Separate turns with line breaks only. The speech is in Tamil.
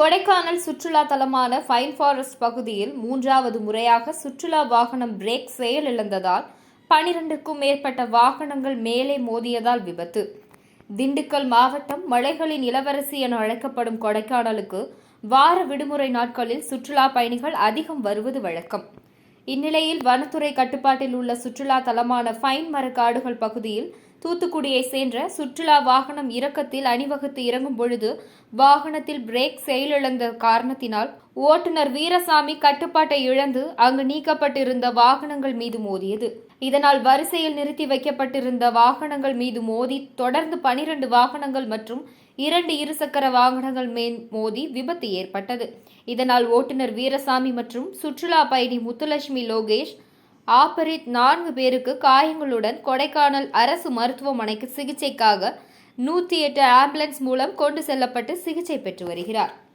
கொடைக்கானல் சுற்றுலா தலமான ஃபைன் ஃபாரஸ்ட் பகுதியில் மூன்றாவது முறையாக சுற்றுலா வாகனம் பிரேக் செயலிழந்ததால் பனிரெண்டுக்கும் மேற்பட்ட வாகனங்கள் மேலே மோதியதால் விபத்து. திண்டுக்கல் மாவட்டம் மலைகளின் இளவரசி என அழைக்கப்படும் கொடைக்கானலுக்கு வார விடுமுறை நாட்களில் சுற்றுலா பயணிகள் அதிகம் வருவது வழக்கம். இந்நிலையில் வனத்துறை கட்டுப்பாட்டில் உள்ள சுற்றுலா தலமான ஃபைன் மரக்காடுகள் பகுதியில் தூத்துக்குடியை சேர்ந்த சுற்றுலா வாகனம் இறக்கத்தில் அணிவகுத்து இறங்கும் பொழுது வாகனத்தில் பிரேக் செயலிழந்த காரணத்தினால் ஓட்டுநர் வீரசாமி கட்டுப்பாட்டை இழந்து அங்கு நீக்கப்பட்டிருந்த வாகனங்கள் மீது மோதியது. இதனால் வரிசையில் நிறுத்தி வைக்கப்பட்டிருந்த வாகனங்கள் மீது மோதி தொடர்ந்து பனிரெண்டு வாகனங்கள் மற்றும் இரண்டு இருசக்கர வாகனங்கள் மேல் மோதி விபத்து ஏற்பட்டது. இதனால் ஓட்டுநர் வீரசாமி மற்றும் சுற்றுலா பயணி முத்துலட்சுமி லோகேஷ் ஆபரித் நான்கு பேருக்கு காயங்களுடன் கொடைக்கானல் அரசு மருத்துவமனைக்கு சிகிச்சைக்காக நூற்றி எட்டு ஆம்புலன்ஸ் மூலம் கொண்டு செல்லப்பட்டு சிகிச்சை பெற்று வருகிறார்.